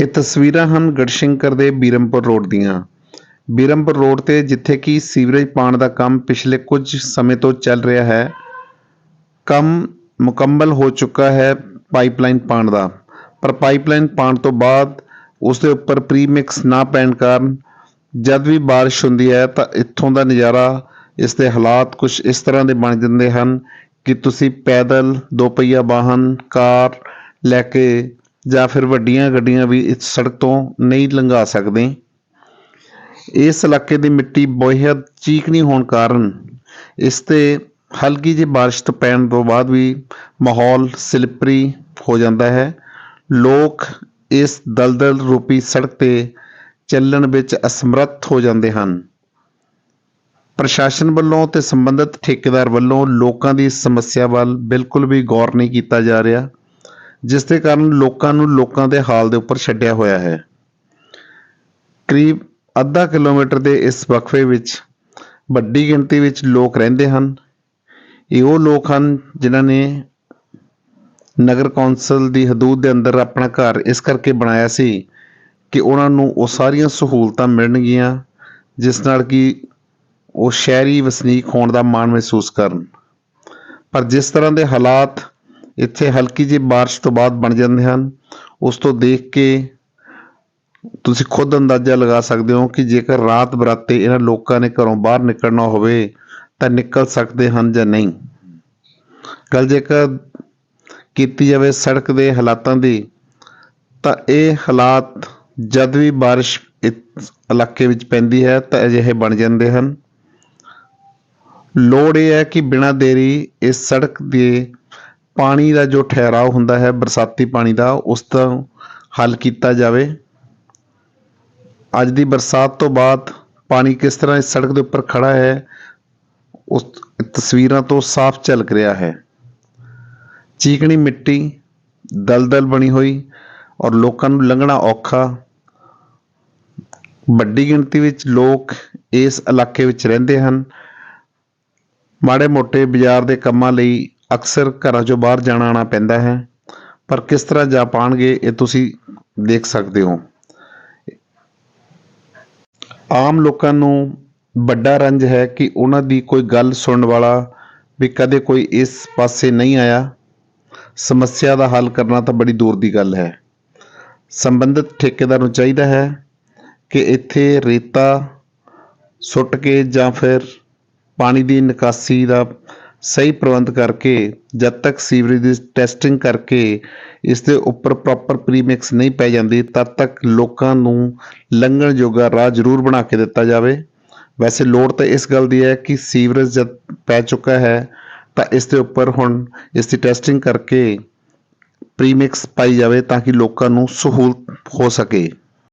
ਇਹ ਤਸਵੀਰਾਂ ਹਨ ਗੜਸ਼ੰਕਰ ਦੇ ਬੀਰਮਪੁਰ ਰੋਡ ਦੀਆਂ। ਬੀਰਮਪੁਰ ਰੋਡ ਤੇ ਜਿੱਥੇ ਕਿ ਸੀਵਰੇਜ ਪਾਉਣ ਦਾ ਕੰਮ ਪਿਛਲੇ ਕੁਝ ਸਮੇਂ ਤੋਂ ਚੱਲ ਰਿਹਾ ਹੈ, ਕੰਮ ਮੁਕੰਮਲ ਹੋ ਚੁੱਕਾ ਹੈ ਪਾਈਪਲਾਈਨ ਪਾਉਣ ਦਾ। ਪਰ ਪਾਈਪਲਾਈਨ ਪਾਉਣ ਤੋਂ ਬਾਅਦ ਉਸ ਦੇ ਉੱਪਰ ਪ੍ਰੀਮਿਕਸ ਨਾ ਪੈਣ ਕਾਰਨ ਜਦ ਵੀ ਬਾਰਿਸ਼ ਹੁੰਦੀ ਹੈ ਤਾਂ ਇੱਥੋਂ ਦਾ ਨਜ਼ਾਰਾ, ਇਸ ਦੇ ਹਾਲਾਤ ਕੁਝ ਇਸ ਤਰ੍ਹਾਂ ਦੇ ਬਣ ਜਾਂਦੇ ਹਨ ਕਿ ਤੁਸੀਂ ਪੈਦਲ ਦੋ ਪਹੀਆ ਵਾਹਨ, ਕਾਰ ਲੈ ਕੇ ਜਾਂ ਫਿਰ ਵੱਡੀਆਂ ਗੱਡੀਆਂ ਵੀ ਇਸ ਸੜਕ ਤੋਂ ਨਹੀਂ ਲੰਘਾ ਸਕਦੇ। ਇਸ ਇਲਾਕੇ ਦੀ ਮਿੱਟੀ ਬਹੁਤ ਚੀਕਣੀ ਹੋਣ ਕਾਰਨ ਇਸ ਤੇ ਹਲਕੀ ਜਿਹੀ ਬਾਰਿਸ਼ ਤੋਂ ਪੈਣ ਤੋਂ ਬਾਅਦ ਵੀ ਮਾਹੌਲ ਸਲਿਪਰੀ ਹੋ ਜਾਂਦਾ ਹੈ। ਲੋਕ ਇਸ ਦਲਦਲ ਰੂਪੀ ਸੜਕ ਤੇ ਚੱਲਣ ਵਿੱਚ ਅਸਮਰੱਥ ਹੋ ਜਾਂਦੇ ਹਨ। ਪ੍ਰਸ਼ਾਸਨ ਵੱਲੋਂ ਤੇ ਸੰਬੰਧਿਤ ਠੇਕੇਦਾਰ ਵੱਲੋਂ ਲੋਕਾਂ ਦੀ ਸਮੱਸਿਆ ਵੱਲ ਬਿਲਕੁਲ ਵੀ ਗੌਰ ਨਹੀਂ ਕੀਤਾ ਜਾ ਰਿਹਾ। ਜਿਸ ਦੇ ਕਾਰਨ ਲੋਕਾਂ ਨੂੰ ਲੋਕਾਂ ਦੇ ਹਾਲ ਦੇ ਉੱਪਰ ਛੱਡਿਆ ਹੋਇਆ ਹੈ। ਕਰੀਬ ਅੱਧਾ ਕਿਲੋਮੀਟਰ ਦੇ ਇਸ ਵਕਫੇ ਵਿੱਚ ਵੱਡੀ ਗਿਣਤੀ ਵਿੱਚ ਲੋਕ ਰਹਿੰਦੇ ਹਨ। ਇਹ ਉਹ ਲੋਕ ਹਨ ਜਿਨ੍ਹਾਂ ਨੇ ਨਗਰ ਕੌਂਸਲ ਦੀ ਹਦੂਦ ਦੇ ਅੰਦਰ ਆਪਣਾ ਘਰ ਇਸ ਕਰਕੇ ਬਣਾਇਆ ਸੀ ਕਿ ਉਹਨਾਂ ਨੂੰ ਉਹ ਸਾਰੀਆਂ ਸਹੂਲਤਾਂ ਮਿਲਣਗੀਆਂ, ਜਿਸ ਨਾਲ ਕਿ ਉਹ ਸ਼ਹਿਰੀ ਵਸਨੀਕ ਹੋਣ ਦਾ ਮਾਣ ਮਹਿਸੂਸ ਕਰਨ। ਪਰ ਜਿਸ ਤਰ੍ਹਾਂ ਦੇ ਹਾਲਾਤ ਇੱਥੇ ਹਲਕੀ ਜਿਹੀ ਬਾਰਿਸ਼ ਤੋਂ ਬਾਅਦ ਬਣ ਜਾਂਦੇ ਹਨ। ਉਸ ਤੋਂ ਦੇਖ ਕੇ ਤੁਸੀਂ ਖੁਦ ਅੰਦਾਜ਼ਾ ਲਗਾ ਸਕਦੇ ਹੋ ਕਿ ਜੇਕਰ ਰਾਤ ਬਰਾਤੇ ਇਹਨਾਂ ਲੋਕਾਂ ਨੇ ਘਰੋਂ ਬਾਹਰ ਨਿਕਲਣਾ ਹੋਵੇ ਤਾਂ ਨਿਕਲ ਸਕਦੇ ਹਨ ਜਾਂ ਨਹੀਂ। ਗੱਲ ਜੇਕਰ ਕੀਤੀ ਜਾਵੇ ਸੜਕ ਦੇ ਹਾਲਾਤਾਂ ਦੀ, ਤਾਂ ਇਹ ਹਾਲਾਤ ਜਦ ਵੀ ਬਾਰਿਸ਼ ਇਲਾਕੇ ਵਿੱਚ ਪੈਂਦੀ ਹੈ ਤਾਂ ਅਜਿਹੇ ਬਣ ਜਾਂਦੇ ਹਨ। ਲੋੜ ਇਹ ਹੈ ਕਿ ਬਿਨਾਂ ਦੇਰੀ ਇਸ ਸੜਕ ਦੇ ਪਾਣੀ ਦਾ ਜੋ ਠਹਿਰਾਅ ਹੁੰਦਾ ਹੈ, ਬਰਸਾਤੀ ਪਾਣੀ ਦਾ, ਉਸ ਦਾ ਹੱਲ ਕੀਤਾ ਜਾਵੇ। ਅੱਜ ਦੀ ਬਰਸਾਤ ਤੋਂ ਬਾਅਦ ਪਾਣੀ ਕਿਸ ਤਰ੍ਹਾਂ ਇਸ ਸੜਕ ਦੇ ਉੱਪਰ ਖੜਾ ਹੈ, ਉਸ ਤਸਵੀਰਾਂ ਤੋਂ ਸਾਫ਼ ਝਲਕ ਰਿਹਾ ਹੈ। ਚੀਕਣੀ ਮਿੱਟੀ ਦਲਦਲ ਬਣੀ ਹੋਈ ਔਰ ਲੋਕਾਂ ਨੂੰ ਲੰਘਣਾ ਔਖਾ। ਵੱਡੀ ਗਿਣਤੀ ਵਿੱਚ ਲੋਕ ਇਸ ਇਲਾਕੇ ਵਿੱਚ ਰਹਿੰਦੇ ਹਨ। ਮਾੜੇ ਮੋਟੇ ਬਾਜ਼ਾਰ ਦੇ ਕੰਮਾਂ ਲਈ ਅਕਸਰ ਘਰਾਂ ਚੋਂ ਬਾਹਰ ਜਾਣਾ ਆਣਾ ਪੈਂਦਾ ਹੈ। ਪਰ ਕਿਸ ਤਰ੍ਹਾਂ ਜਾ ਪਾਣਗੇ ਇਹ ਤੁਸੀਂ ਦੇਖ ਸਕਦੇ ਹੋ। ਆਮ ਲੋਕਾਂ ਨੂੰ ਵੱਡਾ ਰੰਜ ਹੈ ਕਿ ਉਹਨਾਂ ਦੀ ਕੋਈ ਗੱਲ ਸੁਣਨ ਵਾਲਾ ਵੀ ਕਦੇ ਕੋਈ ਇਸ ਪਾਸੇ ਨਹੀਂ ਆਇਆ। ਸਮੱਸਿਆ ਦਾ ਹੱਲ ਕਰਨਾ ਤਾਂ ਬੜੀ ਦੂਰ ਦੀ ਗੱਲ ਹੈ। ਸੰਬੰਧਿਤ ਠੇਕੇਦਾਰ ਨੂੰ ਚਾਹੀਦਾ ਹੈ ਕਿ ਇੱਥੇ ਰੇਤਾ ਸੁੱਟ ਕੇ ਜਾਂ ਫਿਰ ਪਾਣੀ ਦੀ ਨਿਕਾਸੀ ਦਾ ਸਹੀ ਪ੍ਰਬੰਧ ਕਰਕੇ, ਜਦ ਤੱਕ ਸੀਵਰੇਜ ਦੀ ਟੈਸਟਿੰਗ ਕਰਕੇ ਇਸ ਦੇ ਉੱਪਰ ਪ੍ਰੋਪਰ ਪ੍ਰੀਮਿਕਸ ਨਹੀਂ ਪੈ ਜਾਂਦੀ, ਤਦ ਤੱਕ ਲੋਕਾਂ ਨੂੰ ਲੰਘਣ ਜੋਗਾ ਰਾਹ ਜ਼ਰੂਰ ਬਣਾ ਕੇ ਦਿੱਤਾ ਜਾਵੇ। ਵੈਸੇ ਲੋੜ ਤਾਂ ਇਸ ਗੱਲ ਦੀ ਹੈ ਕਿ ਸੀਵਰੇਜ ਜਦ ਪੈ ਚੁੱਕਾ ਹੈ, ਤਾਂ ਇਸ ਦੇ ਉੱਪਰ ਹੁਣ ਇਸ ਦੀ ਟੈਸਟਿੰਗ ਕਰਕੇ ਪ੍ਰੀਮਿਕਸ ਪਾਈ ਜਾਵੇ ਤਾਂ ਕਿ ਲੋਕਾਂ ਨੂੰ ਸਹੂਲਤ ਹੋ ਸਕੇ।